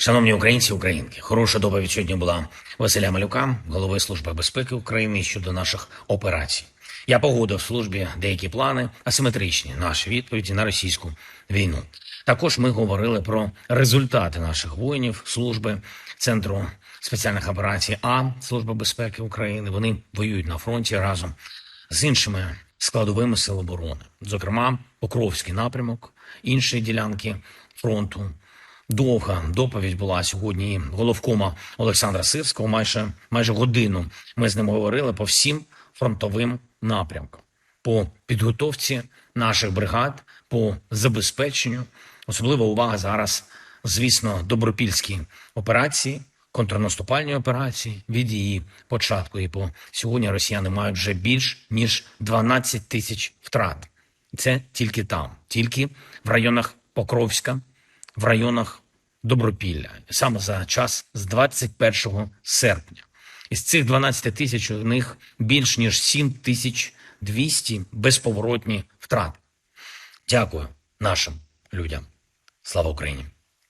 Шановні українці, українки, хороша доповідь сьогодні була Василя Малюка, голови Служби безпеки України щодо наших операцій. Я погодив в службі деякі плани асиметричні наші відповіді на російську війну. Також ми говорили про результати наших воїнів служби центру спеціальних операцій А Служби безпеки України. Вони воюють на фронті разом з іншими складовими сил оборони, зокрема Покровський напрямок, інші ділянки фронту. Довга доповідь була сьогодні головкома Олександра Сирського. Майже майже годину ми з ним говорили по всім фронтовим напрямкам, по підготовці наших бригад, по забезпеченню. Особлива увага зараз, звісно, добропільські операції, контрнаступальні операції від її початку. І по сьогодні росіяни мають вже більш ніж 12 тисяч втрат. Це тільки там, тільки в районах Покровська, в районах Добропілля, саме за час з 21 серпня. Із цих 12 тисяч у них більш ніж 7 тисяч 200 безповоротні втрати. Дякую нашим людям. Слава Україні!